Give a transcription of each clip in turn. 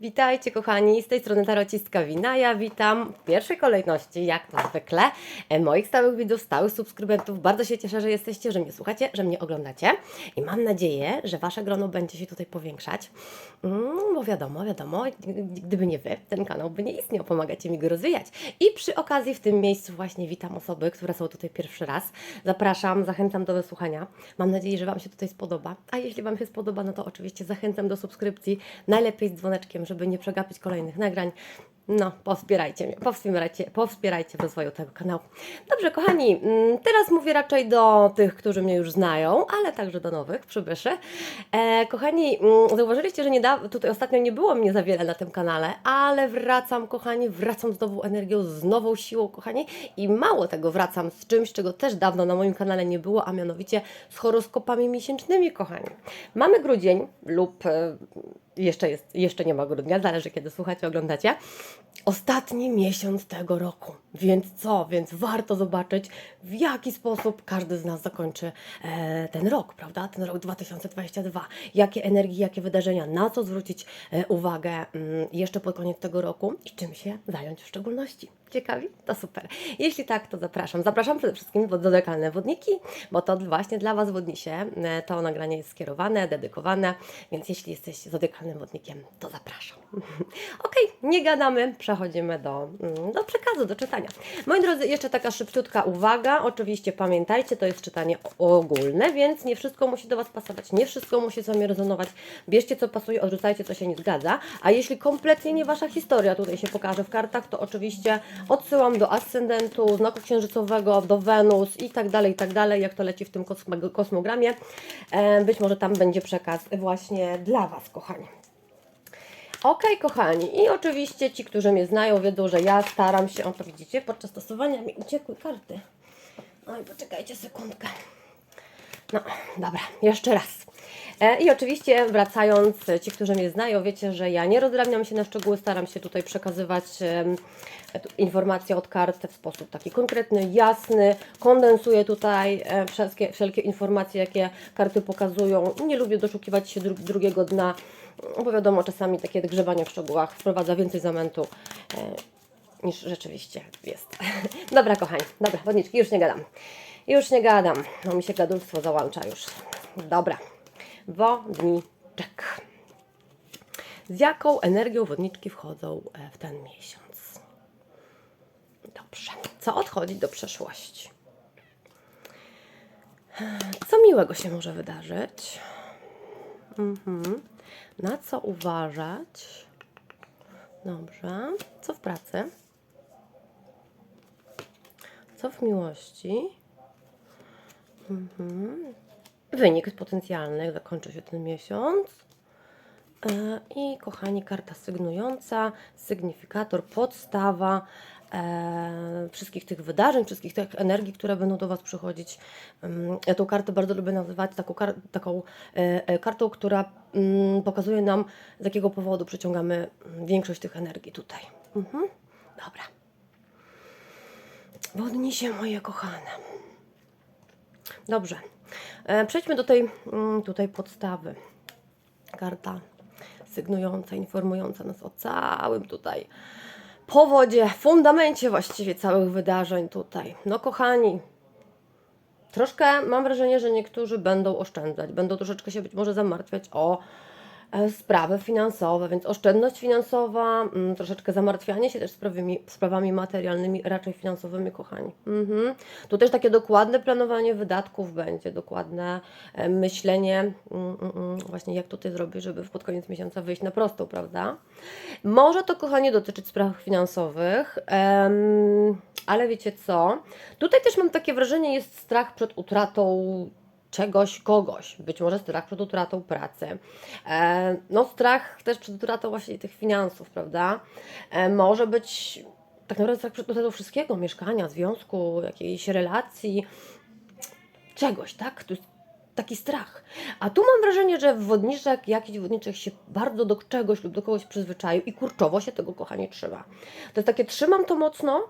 Witajcie kochani, z tej strony Tarocistka Wina. Ja witam w pierwszej kolejności, jak to zwykle, e, moich stałych widzów, stałych subskrybentów. Bardzo się cieszę, że jesteście, że mnie słuchacie, że mnie oglądacie i mam nadzieję, że Wasze grono będzie się tutaj powiększać, mm, bo wiadomo, wiadomo, gdyby nie Wy, ten kanał by nie istniał, pomagacie mi go rozwijać. I przy okazji w tym miejscu właśnie witam osoby, które są tutaj pierwszy raz. Zapraszam, zachęcam do wysłuchania. Mam nadzieję, że Wam się tutaj spodoba, a jeśli Wam się spodoba, no to oczywiście zachęcam do subskrypcji, najlepiej z dzwoneczkiem, żeby nie przegapić kolejnych nagrań. No, powspierajcie mnie, powspierajcie, powspierajcie w rozwoju tego kanału. Dobrze, kochani, mm, teraz mówię raczej do tych, którzy mnie już znają, ale także do nowych przybyszy. E, kochani, mm, zauważyliście, że niedawno, tutaj ostatnio nie było mnie za wiele na tym kanale, ale wracam, kochani, wracam z nową energią, z nową siłą, kochani, i mało tego, wracam z czymś, czego też dawno na moim kanale nie było, a mianowicie z horoskopami miesięcznymi, kochani. Mamy grudzień lub e, jeszcze, jest, jeszcze nie ma grudnia, zależy kiedy słuchacie, oglądacie. Ostatni miesiąc tego roku. Więc co? Więc warto zobaczyć, w jaki sposób każdy z nas zakończy e, ten rok, prawda? Ten rok 2022. Jakie energii, jakie wydarzenia, na co zwrócić e, uwagę mm, jeszcze pod koniec tego roku i czym się zająć w szczególności. Ciekawi? To super. Jeśli tak, to zapraszam. Zapraszam przede wszystkim do zodiakalne wodniki, bo to właśnie dla Was wodnisie. E, To nagranie jest skierowane, dedykowane, więc jeśli jesteś zodiakalnym wodnikiem, to zapraszam. Okej, nie gadamy, przechodzimy do, mm, do przekazu, do czytania. Moi drodzy, jeszcze taka szybciutka uwaga. Oczywiście pamiętajcie, to jest czytanie ogólne, więc nie wszystko musi do Was pasować, nie wszystko musi z Wami rezonować. Bierzcie co pasuje, odrzucajcie co się nie zgadza. A jeśli kompletnie nie Wasza historia tutaj się pokaże w kartach, to oczywiście odsyłam do ascendentu, znaku księżycowego, do Wenus i tak dalej, i tak dalej, jak to leci w tym kosmo- kosmogramie. E, Być może tam będzie przekaz właśnie dla Was, kochani. Okej, kochani, i oczywiście ci, którzy mnie znają, wiedzą, że ja staram się, o to widzicie, podczas stosowania mi uciekły karty. Oj, poczekajcie sekundkę. No, dobra, jeszcze raz. E, I oczywiście wracając, e, ci, którzy mnie znają, wiecie, że ja nie rozdrabniam się na szczegóły, staram się tutaj przekazywać tu- informacje od kart w sposób taki konkretny, jasny, kondensuję tutaj e, wszelkie, wszelkie informacje, jakie karty pokazują. Nie lubię doszukiwać się dru drugiego dna, bo wiadomo, czasami takie grzebanie w szczegółach wprowadza więcej zamętu e, niż rzeczywiście jest. Dobra, kochani, dobra, wodniczki, już nie gadam. Już nie gadam, no mi się gadulstwo załącza już. Dobra, wodniczek. Z jaką energią wodniczki wchodzą e, w ten miesiąc? Dobrze, co odchodzi do przeszłości? Co miłego się może wydarzyć? Mhm. Na co uważać? Dobrze. Co w pracy? Co w miłości? Mhm. Wynik potencjalny zakończy się ten miesiąc. E, I kochani, karta sygnująca, sygnifikator, podstawa e, wszystkich tych wydarzeń, wszystkich tych energii, które będą do Was przychodzić. Ym, Ja tą kartę bardzo lubię nazywać taką, kar taką e, e, kartą, która mm, pokazuje nam, z jakiego powodu przyciągamy mm, większość tych energii tutaj. Mhm. Dobra. Wodnisie moje kochane. Dobrze. E, Przejdźmy do tej mm, tutaj podstawy. Karta sygnująca, informująca nas o całym tutaj powodzie, fundamencie właściwie całych wydarzeń tutaj. No kochani, troszkę mam wrażenie, że niektórzy będą oszczędzać, będą troszeczkę się być może zamartwiać o sprawy finansowe, więc oszczędność finansowa, mm, troszeczkę zamartwianie się też sprawami, sprawami materialnymi, raczej finansowymi, kochani. Mhm. Tu też takie dokładne planowanie wydatków będzie, dokładne e, myślenie, mm, mm, właśnie jak tutaj zrobić, żeby pod koniec miesiąca wyjść na prostą, prawda? Może to, kochani, dotyczyć spraw finansowych, ale wiecie co? Tutaj też mam takie wrażenie, jest strach przed utratą czegoś, kogoś. Być może strach przed utratą pracy. E, no strach też przed utratą właśnie tych finansów, prawda? E, może być tak naprawdę strach przed utratą wszystkiego, mieszkania, związku, jakiejś relacji, czegoś, tak? To jest taki strach. A tu mam wrażenie, że wodniczek, jakiś wodniczek się bardzo do czegoś lub do kogoś przyzwyczaił i kurczowo się tego kochanie trzyma. To jest takie, trzymam to mocno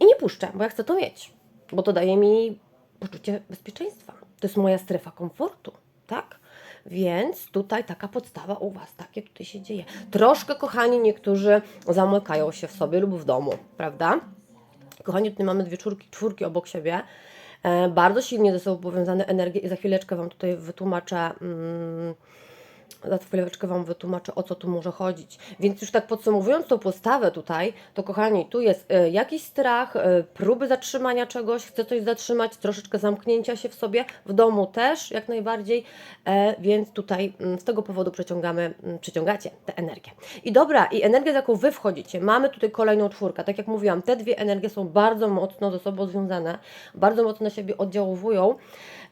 i nie puszczę, bo ja chcę to mieć, bo to daje mi poczucie bezpieczeństwa. To jest moja strefa komfortu, tak? Więc tutaj taka podstawa u Was, takie tutaj się dzieje. Troszkę, kochani, niektórzy zamykają się w sobie lub w domu, prawda? Kochani, tutaj mamy dwie czwórki, czwórki obok siebie. E, bardzo silnie ze sobą powiązane energie i za chwileczkę Wam tutaj wytłumaczę. Mm, za chwileczkę Wam wytłumaczę, o co tu może chodzić. Więc już tak podsumowując tą postawę tutaj, to kochani, tu jest e, jakiś strach, e, próby zatrzymania czegoś, chce coś zatrzymać, troszeczkę zamknięcia się w sobie, w domu też jak najbardziej, e, więc tutaj mm, z tego powodu przeciągamy, mm, przyciągacie tę energię. I dobra, i energię, z jaką Wy wchodzicie, mamy tutaj kolejną czwórkę, tak jak mówiłam, te dwie energie są bardzo mocno ze sobą związane, bardzo mocno na siebie oddziaływują,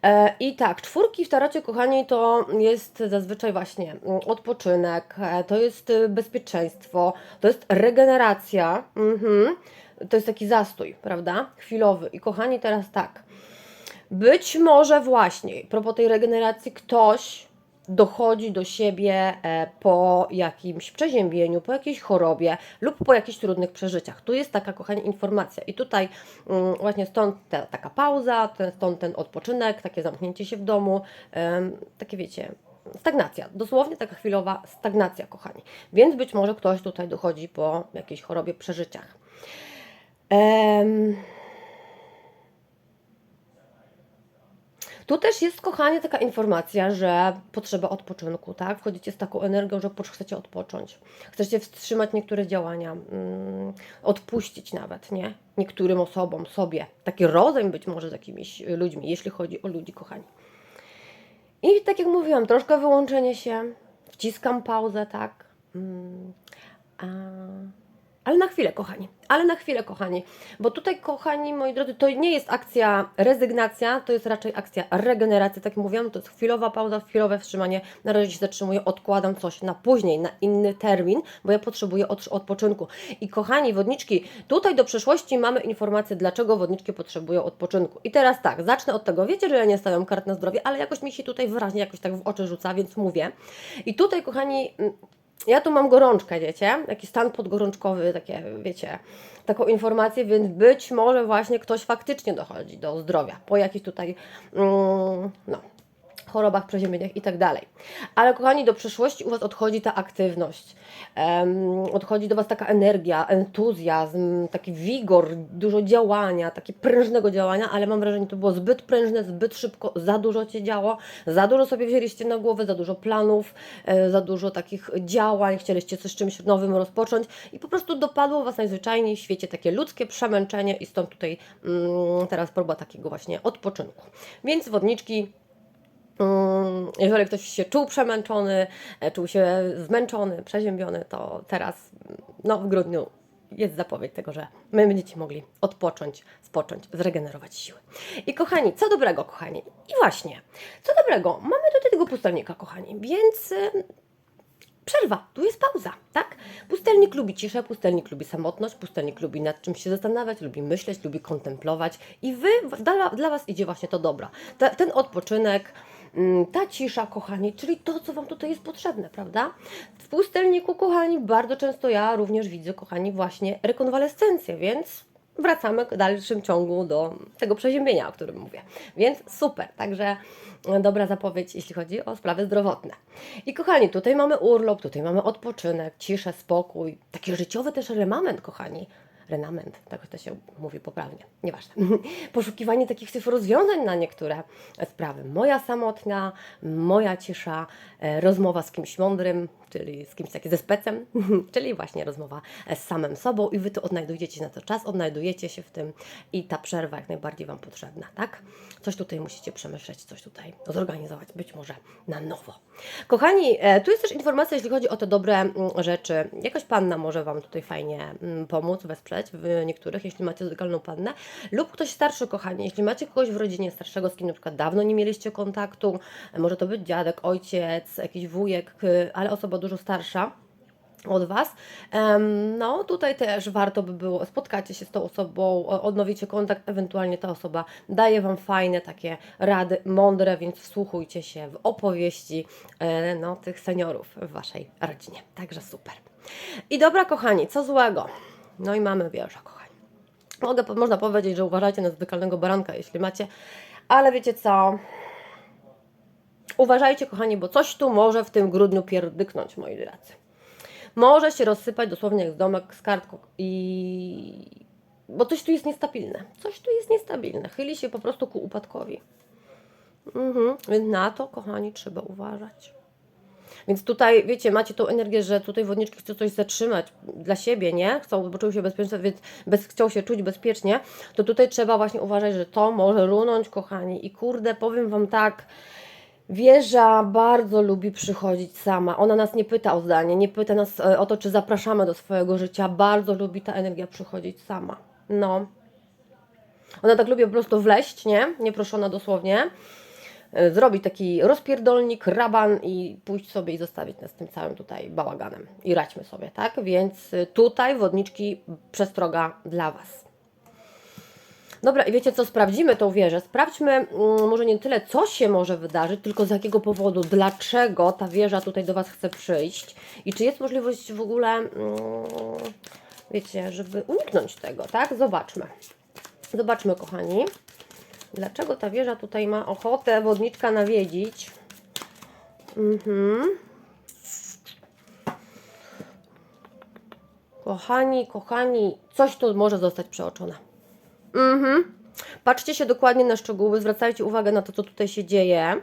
E, I tak, czwórki w tarocie, kochani, to jest zazwyczaj właśnie mm, odpoczynek, e, to jest y, bezpieczeństwo, to jest regeneracja, mhm. to jest taki zastój, prawda? Chwilowy. I kochani, teraz tak, być może właśnie, propos tej regeneracji, ktoś dochodzi do siebie e, po jakimś przeziębieniu, po jakiejś chorobie lub po jakichś trudnych przeżyciach. Tu jest taka, kochani, informacja. I tutaj mm, właśnie stąd ta, taka pauza, stąd ten odpoczynek, takie zamknięcie się w domu, takie wiecie, stagnacja. Dosłownie taka chwilowa stagnacja, kochani. Więc być może ktoś tutaj dochodzi po jakiejś chorobie, przeżyciach. Em, Tu też jest, kochanie, taka informacja, że potrzeba odpoczynku, tak? Wchodzicie z taką energią, że chcecie odpocząć. Chcecie wstrzymać niektóre działania, mm, odpuścić nawet, nie? Niektórym osobom, sobie. Taki rozejm być może z jakimiś ludźmi, jeśli chodzi o ludzi, kochani. I tak jak mówiłam, troszkę wyłączenie się, wciskam pauzę, tak? Mm, a... Ale na chwilę, kochani, ale na chwilę, kochani, bo tutaj, kochani, moi drodzy, to nie jest akcja rezygnacja, to jest raczej akcja regeneracji, tak jak mówiłam, to jest chwilowa pauza, chwilowe wstrzymanie, na razie się zatrzymuję, odkładam coś na później, na inny termin, bo ja potrzebuję od, odpoczynku. I kochani, wodniczki, tutaj do przeszłości mamy informację, dlaczego wodniczki potrzebują odpoczynku. I teraz tak, zacznę od tego, wiecie, że ja nie stawiam kart na zdrowie, ale jakoś mi się tutaj wyraźnie jakoś tak w oczy rzuca, więc mówię. I tutaj, kochani, mm, ja tu mam gorączkę, wiecie, taki stan podgorączkowy, takie, wiecie, taką informację, więc być może właśnie ktoś faktycznie dochodzi do zdrowia po jakichś tutaj, mm, no, chorobach, przeziębieniach i tak. Ale kochani, do przyszłości u Was odchodzi ta aktywność, em, odchodzi do Was taka energia, entuzjazm, taki wigor, dużo działania, takie prężnego działania, ale mam wrażenie, że to było zbyt prężne, zbyt szybko, za dużo się działo, za dużo sobie wzięliście na głowę, za dużo planów, e, za dużo takich działań, chcieliście coś czymś nowym rozpocząć i po prostu dopadło Was najzwyczajniej w świecie takie ludzkie przemęczenie i stąd tutaj mm, teraz próba takiego właśnie odpoczynku. Więc wodniczki, Jeżeli ktoś się czuł przemęczony, e, czuł się zmęczony, przeziębiony, to teraz, mm, no w grudniu jest zapowiedź tego, że my będziecie mogli odpocząć, spocząć, zregenerować siły. I kochani, co dobrego, kochani? I właśnie, co dobrego? Mamy tutaj tego pustelnika, kochani, więc przerwa, tu jest pauza, tak? Pustelnik lubi ciszę, pustelnik lubi samotność, pustelnik lubi nad czymś się zastanawiać, lubi myśleć, lubi kontemplować i wy, dla, dla Was idzie właśnie to dobra. Ta, ten odpoczynek, mm, ta cisza, kochani, czyli to, co Wam tutaj jest potrzebne, prawda? W pustelniku, kochani, bardzo często ja również widzę, kochani, właśnie rekonwalescencję, więc wracamy w dalszym ciągu do tego przeziębienia, o którym mówię. Więc super, także e, dobra zapowiedź, jeśli chodzi o sprawy zdrowotne. I kochani, tutaj mamy urlop, tutaj mamy odpoczynek, ciszę, spokój, taki życiowy też remament, kochani. Renament, tak to się mówi poprawnie, nieważne. Poszukiwanie takich typów rozwiązań na niektóre sprawy. Moja samotna, moja cisza, e, rozmowa z kimś mądrym, czyli z kimś takim ze specem, czyli właśnie rozmowa z samym sobą i Wy tu odnajdujecie na to czas, odnajdujecie się w tym i ta przerwa jak najbardziej Wam potrzebna, tak? Coś tutaj musicie przemyśleć, coś tutaj zorganizować, być może na nowo. Kochani, e, tu jest też informacja, jeśli chodzi o te dobre mm, rzeczy. Jakaś panna może Wam tutaj fajnie mm, pomóc, wesprzeć w niektórych, jeśli macie legalną pannę, lub ktoś starszy, kochani, jeśli macie kogoś w rodzinie starszego, z kim na przykład dawno nie mieliście kontaktu, może to być dziadek, ojciec, jakiś wujek, ale osoba dużo starsza od Was. No, tutaj też warto by było, spotkacie się z tą osobą, odnowicie kontakt, ewentualnie ta osoba daje Wam fajne takie rady, mądre, więc wsłuchujcie się w opowieści e, no, tych seniorów w Waszej rodzinie. Także super. I dobra, kochani, co złego? No i mamy wieża, kochani. Mogę, można powiedzieć, że uważajcie na zdykalnego baranka, jeśli macie, ale wiecie co? uważajcie, kochani, bo coś tu może w tym grudniu pierdyknąć, moi drodzy. Może się rozsypać dosłownie jak domek z kartką i... Bo coś tu jest niestabilne. Coś tu jest niestabilne. Chyli się po prostu ku upadkowi. Mhm. Więc na to, kochani, trzeba uważać. Więc tutaj, wiecie, macie tą energię, że tutaj wodniczki chcą coś zatrzymać dla siebie, nie? Chcą, bo czują się bezpiecznie, więc bez, chcą się czuć bezpiecznie, to tutaj trzeba właśnie uważać, że to może runąć, kochani. I kurde, powiem Wam tak, wieża bardzo lubi przychodzić sama. Ona nas nie pyta o zdanie, nie pyta nas e, o to, czy zapraszamy do swojego życia. Bardzo lubi ta energia przychodzić sama. No. Ona tak lubi po prostu wleść, nie? Nieproszona dosłownie zrobić taki rozpierdolnik, raban i pójść sobie i zostawić nas tym całym tutaj bałaganem. I radźmy sobie, tak? Więc y, tutaj wodniczki przestroga dla Was. Dobra, i wiecie co, sprawdzimy tą wieżę. Sprawdźmy mm, może nie tyle, co się może wydarzyć, tylko z jakiego powodu, dlaczego ta wieża tutaj do Was chce przyjść i czy jest możliwość w ogóle, mm, wiecie, żeby uniknąć tego, tak? Zobaczmy. Zobaczmy, kochani. Dlaczego ta wieża tutaj ma ochotę wodniczka nawiedzić? Mhm. Kochani, kochani, coś tu może zostać przeoczone. Mhm. Patrzcie się dokładnie na szczegóły, zwracajcie uwagę na to, co tutaj się dzieje,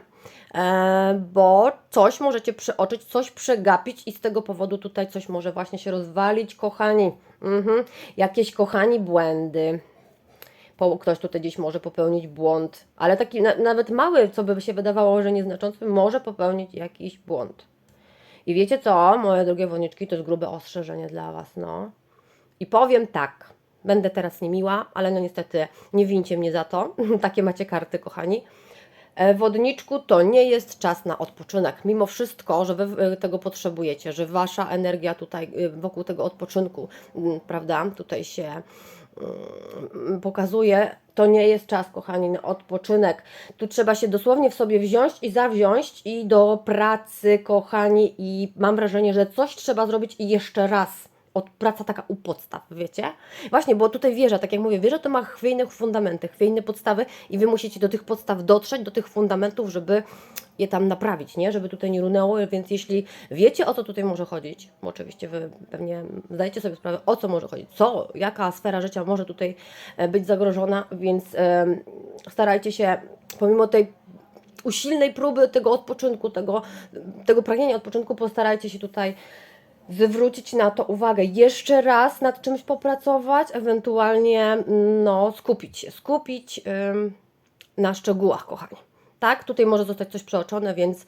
e, bo coś możecie przeoczyć, coś przegapić i z tego powodu tutaj coś może właśnie się rozwalić, kochani. Mhm. Jakieś, kochani, błędy po- ktoś tutaj gdzieś może popełnić błąd, ale taki na, nawet mały, co by się wydawało, że nieznaczący, może popełnić jakiś błąd. I wiecie co, moje drogie wodniczki, to jest grube ostrzeżenie dla Was, no. I powiem tak, będę teraz niemiła, ale no niestety nie wincie mnie za to, takie macie karty, kochani. E, Wodniczku, to nie jest czas na odpoczynek, mimo wszystko, że Wy e, tego potrzebujecie, że Wasza energia tutaj e, wokół tego odpoczynku, prawda, tutaj się pokazuje, to nie jest czas, kochani, na odpoczynek. Tu trzeba się dosłownie w sobie wziąć i zawziąć i do pracy, kochani, i mam wrażenie, że coś trzeba zrobić i jeszcze raz. Od, praca taka u podstaw, wiecie? Właśnie, bo tutaj wieża, tak jak mówię, wieża to ma chwiejne fundamenty, chwiejne podstawy i Wy musicie do tych podstaw dotrzeć, do tych fundamentów, żeby je tam naprawić, nie? Żeby tutaj nie runęło, więc jeśli wiecie o co tutaj może chodzić, bo oczywiście Wy pewnie zdajecie sobie sprawę o co może chodzić, co, jaka sfera życia może tutaj e, być zagrożona, więc starajcie się pomimo tej usilnej próby tego odpoczynku, tego, tego pragnienia odpoczynku, postarajcie się tutaj zwrócić na to uwagę, jeszcze raz nad czymś popracować, ewentualnie mm, no, skupić się, skupić na szczegółach, kochani. Tak, tutaj może zostać coś przeoczone, więc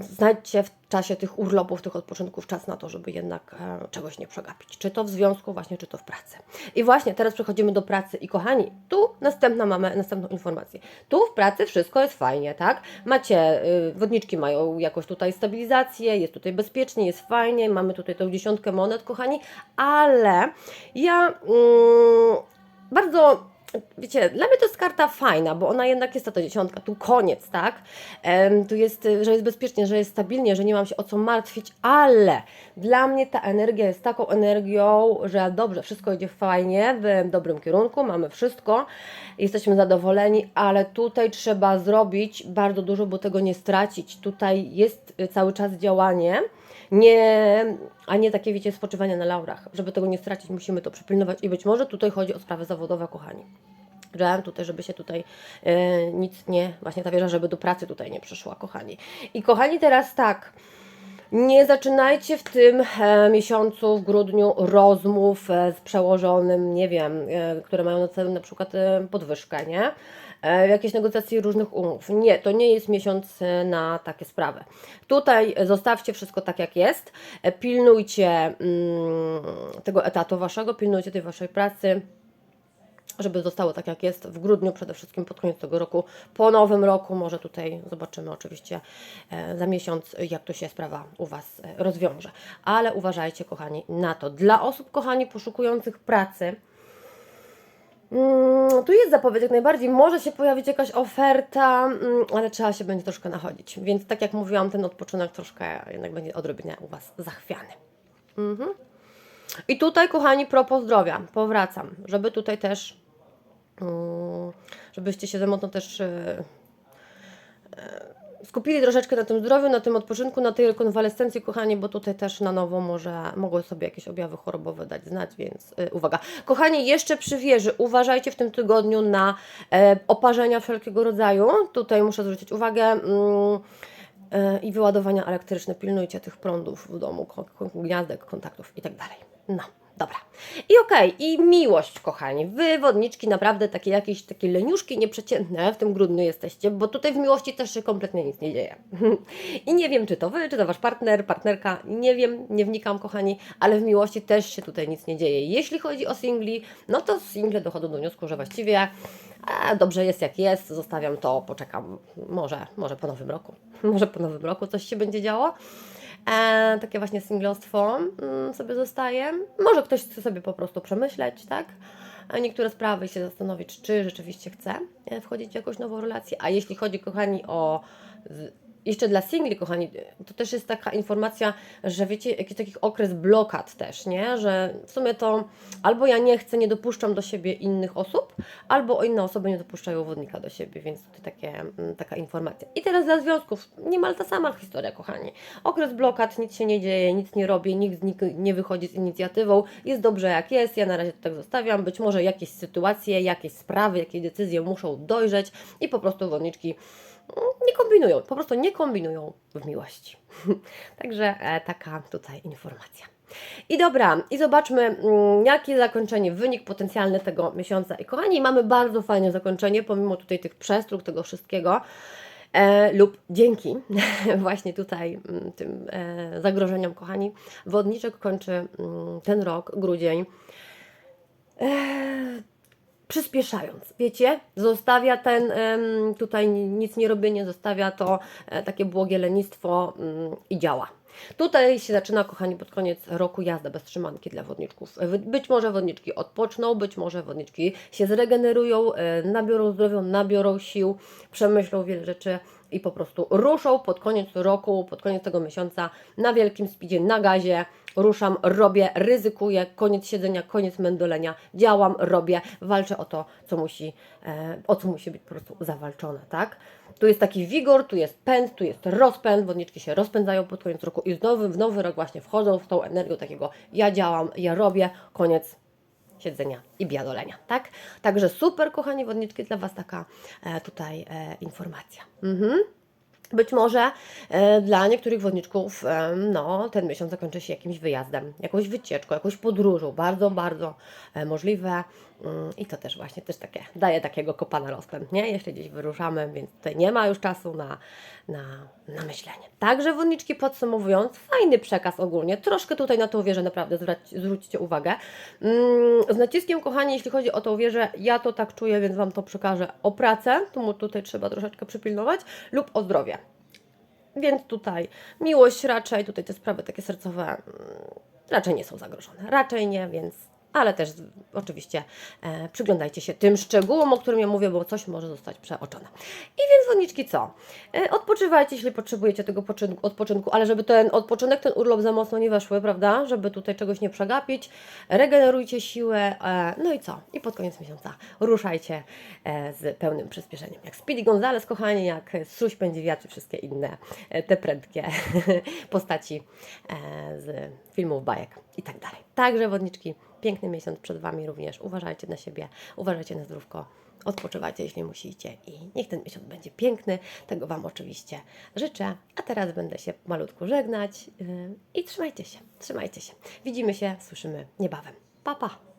znajdźcie w czasie tych urlopów, tych odpoczynków czas na to, żeby jednak e, czegoś nie przegapić. Czy to w związku właśnie, czy to w pracy. I właśnie teraz przechodzimy do pracy i kochani, tu następna mamy następną informację. Tu w pracy wszystko jest fajnie, tak? Macie, y, wodniczki mają jakoś tutaj stabilizację, jest tutaj bezpiecznie, jest fajnie, mamy tutaj tą dziesiątkę monet, kochani, ale ja mm, bardzo wiecie, dla mnie to jest karta fajna, bo ona jednak jest ta, ta dziesiątka, tu koniec, tak? Em, tu jest, y, że jest bezpiecznie, że jest stabilnie, że nie mam się o co martwić, ale dla mnie ta energia jest taką energią, że dobrze, wszystko idzie fajnie, w dobrym kierunku, mamy wszystko, jesteśmy zadowoleni, ale tutaj trzeba zrobić bardzo dużo, bo tego nie stracić. Tutaj jest y, cały czas działanie, nie, a nie takie, wiecie, spoczywanie na laurach. Żeby tego nie stracić, musimy to przypilnować i być może tutaj chodzi o sprawy zawodowe, kochani. Że tutaj, żeby się tutaj e, nic nie, właśnie ta wieża, żeby do pracy tutaj nie przyszła, kochani. I kochani, teraz tak, nie zaczynajcie w tym e, miesiącu, w grudniu, rozmów e, z przełożonym, nie wiem, e, które mają na celu na przykład e, podwyżkę, nie? E, jakieś negocjacje różnych umów. Nie, to nie jest miesiąc e, na takie sprawy. Tutaj zostawcie wszystko tak, jak jest. E, pilnujcie mm, tego etatu waszego, pilnujcie tej waszej pracy żeby zostało tak jak jest w grudniu, przede wszystkim pod koniec tego roku, po nowym roku, może tutaj zobaczymy oczywiście za miesiąc, jak to się sprawa u Was rozwiąże. Ale uważajcie, kochani, na to. Dla osób, kochani, poszukujących pracy, Mm, tu jest zapowiedź jak najbardziej. Może się pojawić jakaś oferta, mm, ale trzeba się będzie troszkę nachodzić. Więc tak jak mówiłam, ten odpoczynek troszkę jednak będzie odrobinę u Was zachwiany. Mhm. I tutaj, kochani, propos zdrowia, powracam, żeby tutaj też, mm, żebyście się ze mną też e, skupili troszeczkę na tym zdrowiu, na tym odpoczynku, na tej konwalescencji, kochani, bo tutaj też na nowo może mogły sobie jakieś objawy chorobowe dać znać, więc y, uwaga. Kochani, jeszcze przy wieży, uważajcie w tym tygodniu na e, oparzenia wszelkiego rodzaju. Tutaj muszę zwrócić uwagę. E, i wyładowania elektryczne. Pilnujcie tych prądów w domu, gniazdek, kontaktów i tak dalej. No, dobra. I okej, i miłość, kochani. Wy, wodniczki, naprawdę takie jakieś takie leniuszki nieprzeciętne w tym grudniu jesteście, bo tutaj w miłości też się kompletnie nic nie dzieje. I nie wiem, czy to wy, czy to wasz partner, partnerka, nie wiem, nie wnikam, kochani, ale w miłości też się tutaj nic nie dzieje. Jeśli chodzi o singli, no to single dochodzą do wniosku, że właściwie dobrze jest jak jest, zostawiam to, poczekam, może, może po nowym roku, może po nowym roku coś się będzie działo. E, takie właśnie singlostwo mm, sobie zostaje. Może ktoś chce sobie po prostu przemyśleć, tak? Niektóre sprawy się zastanowić, czy rzeczywiście chce e, wchodzić w jakąś nową relację. A jeśli chodzi, kochani, o jeszcze dla singli, kochani, to też jest taka informacja, że wiecie, jakiś taki okres blokad też, nie? Że w sumie to albo ja nie chcę, nie dopuszczam do siebie innych osób, albo inne osoby nie dopuszczają wodnika do siebie, więc tutaj takie, mm, taka informacja. I teraz dla związków niemal ta sama historia, kochani. Okres blokad, nic się nie dzieje, nic nie robię, nikt nik- nie wychodzi z inicjatywą, jest dobrze jak jest, ja na razie to tak zostawiam, być może jakieś sytuacje, jakieś sprawy, jakieś decyzje muszą dojrzeć i po prostu wodniczki nie kombinują, po prostu nie kombinują w miłości. Także e, taka tutaj informacja. I dobra, i zobaczmy, mm, jakie zakończenie, wynik potencjalny tego miesiąca. I kochani, mamy bardzo fajne zakończenie, pomimo tutaj tych przestróg, tego wszystkiego. E, lub dzięki właśnie tutaj mm, tym e, zagrożeniom, kochani, wodniczek kończy mm, ten rok, grudzień, e, przyspieszając, wiecie, zostawia ten tutaj nic nie robienie, zostawia to e, takie błogie lenistwo mm, i działa. Tutaj się zaczyna, kochani, pod koniec roku jazda bez trzymanki dla wodniczków. E, Być może wodniczki odpoczną, być może wodniczki się zregenerują, e, nabiorą zdrowia, nabiorą sił, przemyślą wiele rzeczy i po prostu ruszą pod koniec roku, pod koniec tego miesiąca na wielkim speedzie, na gazie. Ruszam, robię, ryzykuję, koniec siedzenia, koniec mędolenia, działam, robię, walczę o to, co musi, e, o co musi być po prostu zawalczone, tak? Tu jest taki wigor, tu jest pęd, tu jest rozpęd, wodniczki się rozpędzają pod koniec roku i w nowy, w nowy rok właśnie wchodzą z tą energią takiego ja działam, ja robię, koniec siedzenia i biadolenia, tak? Także super, kochani wodniczki, dla Was taka e, tutaj e, informacja. Mhm. Być może e, dla niektórych wodniczków e, no, ten miesiąc zakończy się jakimś wyjazdem, jakąś wycieczką, jakąś podróżą. Bardzo, bardzo e, możliwe. Mm, I to też właśnie też takie, daje takiego kopa na rozpęd, nie? Jeśli gdzieś wyruszamy, więc tutaj nie ma już czasu na, na, na myślenie. Także wodniczki podsumowując, fajny przekaz ogólnie. Troszkę tutaj na tą wieżę naprawdę zwrać- zwróćcie uwagę. Mm, Z naciskiem, kochani, jeśli chodzi o tą wieżę, ja to tak czuję, więc Wam to przekażę o pracę. Tu mu tutaj trzeba troszeczkę przypilnować lub o zdrowie. Więc tutaj miłość raczej, tutaj te sprawy takie sercowe mm, raczej nie są zagrożone. Raczej nie, więc. Ale też oczywiście e, przyglądajcie się tym szczegółom, o którym ja mówię, bo coś może zostać przeoczone. I więc wodniczki co? E, odpoczywajcie, jeśli potrzebujecie tego poczynku, odpoczynku, ale żeby ten odpoczynek, ten urlop za mocno nie weszły, prawda? Żeby tutaj czegoś nie przegapić. Regenerujcie siłę. E, no i co? I pod koniec miesiąca ruszajcie e, z pełnym przyspieszeniem. Jak Speedy Gonzales, kochani, jak Suś Pędzi Wiatr i wszystkie inne e, te prędkie postaci e, z filmów, bajek i tak dalej. Także wodniczki, piękny miesiąc przed Wami również. Uważajcie na siebie, uważajcie na zdrówko. Odpoczywajcie, jeśli musicie i niech ten miesiąc będzie piękny. Tego Wam oczywiście życzę. A teraz będę się malutku żegnać yy, i trzymajcie się, trzymajcie się. Widzimy się, słyszymy niebawem. Pa, pa!